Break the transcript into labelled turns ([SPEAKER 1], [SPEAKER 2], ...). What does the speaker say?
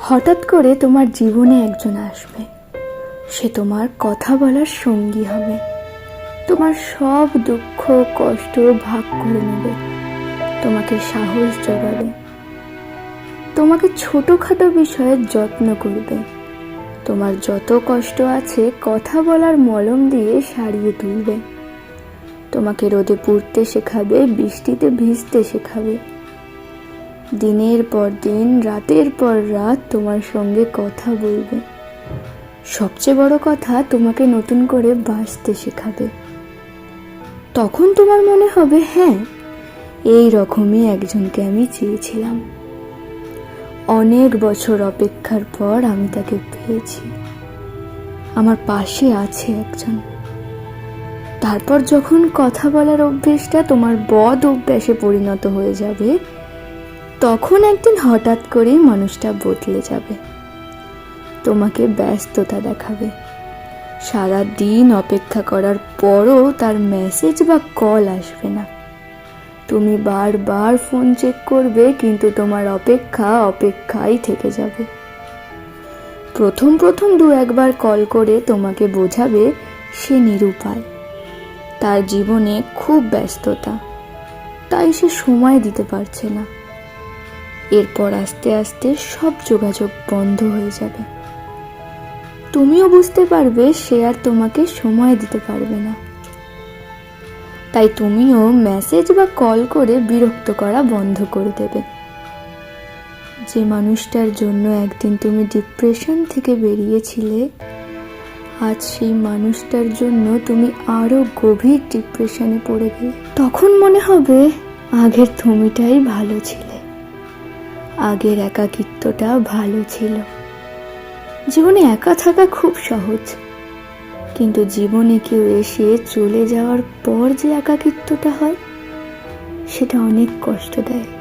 [SPEAKER 1] হঠাৎ করে তোমার জীবনে একজন আসবে। সে তোমার কথা বলার সঙ্গী হবে। তোমার সব দুঃখ, কষ্ট ভাগ করে নেবে। তোমাকে সাহস জোগাবে। তোমাকে ছোটোখাটো বিষয়ে যত্ন করবে। তোমার যত কষ্ট আছে, কথা বলার মলম দিয়ে সারিয়ে তুলবে। তোমাকে রোদে পুড়তে শেখাবে, বৃষ্টিতে ভিজতে শেখাবে। দিনের পর দিন, রাতের পর রাত তোমার সঙ্গে কথা বলবে। সবচেয়ে বড় কথা তোমাকে নতুন করে বাঁচতে শেখাবে। তখন তোমার মনে হবে হ্যাঁ এই রকমই একজনকে আমি চেয়েছিলাম। অনেক বছর অপেক্ষার পর আমি তাকে পেয়েছি। আমার পাশে আছে একজন। তারপর যখন কথা বলার অভ্যেসটা তোমার বদ অভ্যাসে পরিণত হয়ে যাবে তখন একদিন হঠাৎ করেই মানুষটা বদলে যাবে। তোমাকে ব্যস্ততা দেখাবে। সারা দিন অপেক্ষা করার পরও তার মেসেজ বা কল আসবে না। তুমি বারবার ফোন চেক করবে, কিন্তু তোমার অপেক্ষা অপেক্ষাই থেকে যাবে। প্রথম প্রথম দু একবার কল করে তোমাকে বোঝাবে সে নিরুপায়। তার জীবনে খুব ব্যস্ততা। তাই সে সময় দিতে পারছে না। এরপর আস্তে আস্তে সব যোগাযোগ বন্ধ হয়ে যাবে। তুমিও বুঝতে পারবে সে আর তোমাকে সময় দিতে পারবে না। তাই তুমিও মেসেজ বা কল করে বিরক্ত করা বন্ধ করে দেবে। যে মানুষটার জন্য একদিন তুমি ডিপ্রেশন থেকে বেরিয়েছিলে, আজ সেই মানুষটার জন্য তুমি আরও গভীর ডিপ্রেশনে পড়ে গেলে। তখন মনে হবে আগের তুমিটাই ভালো ছিলে। আগের একাকিত্বটা ভালো ছিল। জীবনে একা থাকা খুব সহজ। কিন্তু জীবনে কেউ এসে চলে যাওয়ার পর যে একাকিত্বটা হয়, সেটা অনেক কষ্ট দেয়